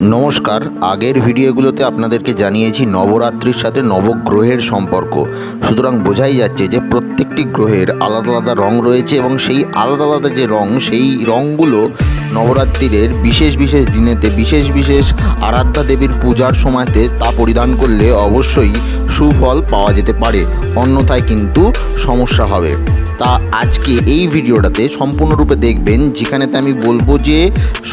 নমস্কার, আগের ভিডিওগুলোতে আপনাদেরকে জানিয়েছি নবরাত্রির সাথে নবগ্রহের সম্পর্ক। সুতরাং বোঝাই যাচ্ছে যে প্রত্যেকটি গ্রহের আলাদা আলাদা রং রয়েছে এবং সেই আলাদা আলাদা যে রং, সেই রঙগুলো নবরাত্রির বিশেষ বিশেষ দিনেতে, বিশেষ বিশেষ আরাধ্যা দেবীর পূজার সময়তে তা পরিধান করলে অবশ্যই সুফল পাওয়া যেতে পারে। অন্যথায় কিন্তু সমস্যা হবে। তা আজকে এই ভিডিওটাতে সম্পূর্ণরূপে দেখবেন, যেখানেতে আমি বলব যে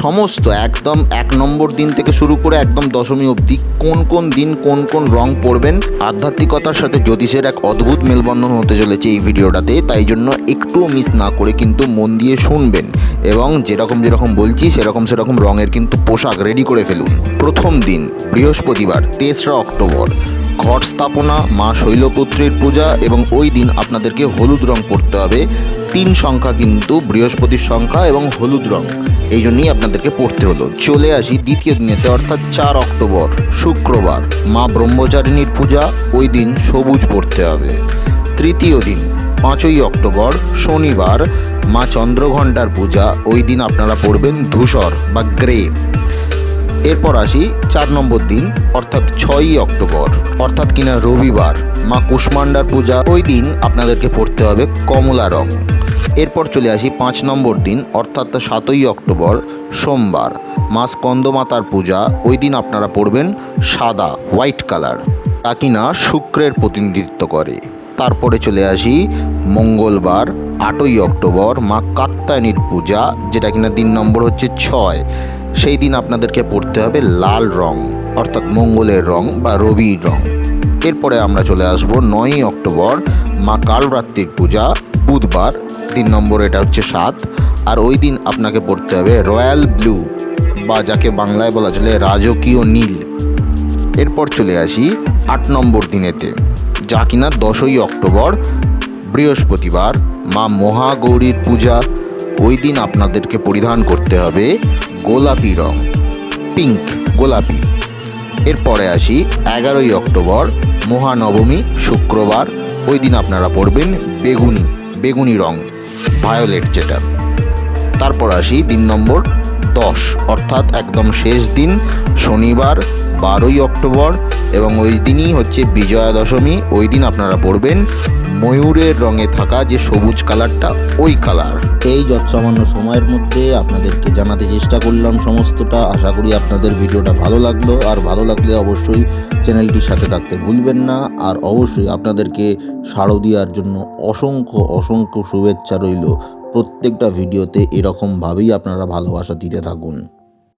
সমস্ত একদম এক নম্বর দিন থেকে শুরু করে একদম দশমী অবধি কোন কোন দিন কোন কোন রং পড়বেন আধ্যাত্মিকতার সাথে জ্যোতিষের এক অদ্ভুত মেলবন্ধন হতে চলেছে এই ভিডিওটাতে, তাই জন্য একটুও মিস না করে কিন্তু মন দিয়ে শুনবেন এবং যেরকম যেরকম বলছি সেরকম সেরকম রঙের কিন্তু পোশাক রেডি করে ফেলুন। প্রথম দিন, বৃহস্পতিবার, তেসরা অক্টোবর। ঘট স্থাপনা, মা শৈলপুত্রীর পূজা এবং ওই দিন আপনাদেরকে হলুদ রং পরতে হবে। তিন সংখ্যা কিন্তু, বৃহস্পতির সংখ্যা এবং হলুদ রং। এই জন্যই আপনাদেরকে পড়তে হলো। চলে আসি দ্বিতীয় দিনেতে, অর্থাৎ চার অক্টোবর, শুক্রবার। মা ব্রহ্মচারিণীর পূজা, ওই দিন সবুজ পড়তে হবে। তৃতীয় দিন, পাঁচই অক্টোবর, শনিবার, মা চন্দ্রঘণ্টার পূজা, ওই দিন আপনারা পড়বেন ধূসর বা গ্রে। এরপর আসি চার নম্বর দিন, অর্থাৎ ছয়ই অক্টোবর। অর্থাৎ কিনা রবিবার, মা কুষ্মান্ডার পূজা। ওই দিন আপনাদেরকে পড়তে হবে কমলা রং। এরপর চলে আসি পাঁচ নম্বর দিন, অর্থাৎ সাতই অক্টোবর, সোমবার। মা স্কন্দমাতার পূজা, ওই দিন আপনারা পড়বেন সাদা, হোয়াইট কালার। তা কিনা শুক্রের প্রতিনিধিত্ব করে। তারপরে চলে আসি মঙ্গলবার, আটই অক্টোবর, মা কাত্তায়নীর পূজা, যেটা কিনা দিন নম্বর হচ্ছে ছয়। সেই দিন আপনাদেরকে পড়তে হবে লাল রং, অর্থাৎ মঙ্গলের রং বা রবির রং। এরপরে আমরা চলে আসব নয়ই অক্টোবর, মা কালরাত্রির পূজা, বুধবার, তিন নম্বর এটা হচ্ছে সাত, আর ওই দিন আপনাকে পড়তে হবে রয়্যাল ব্লু, বা যাকে বাংলায় বলা চলে রাজকীয় নীল। এরপর চলে আসি আট নম্বর দিনেতে, যা কিনা দশই অক্টোবর, বৃহস্পতিবার, মা মহাগৌরীর পূজা। ওই দিন আপনাদেরকে পরিধান করতে হবে গোলাপি রং পিঙ্ক গোলাপি। এরপরে আসি এগারোই অক্টোবর, মহানবমী, শুক্রবার। ওই দিন আপনারা পড়বেন বেগুনি বেগুনি রং ভায়োলেট যেটা। তারপর আসি দিন নম্বর দশ, অর্থাৎ একদম শেষ দিন, শনিবার, বারোই অক্টোবর। এবং ওই দিনই হচ্ছে বিজয়া দশমী, ওই দিন আপনারা পড়বেন ময়ূরের রঙে থাকা যে সবুজ কালারটা, ওই কালার। এই যৎসামান্য সময়ের মধ্যে আপনাদেরকে জানাতে চেষ্টা করলাম সমস্তটা। আশা করি আপনাদের ভিডিওটা ভালো লাগল। আর ভালো লাগলে অবশ্যই চ্যানেলটির সাথে থাকতে ভুলবেন না। আর অবশ্যই আপনাদেরকে শারদীয়ার জন্য অসংখ্য অসংখ্য শুভেচ্ছা রইল। প্রত্যেকটা ভিডিওতে এরকমভাবেই আপনারা ভালোবাসা দিতে থাকুন।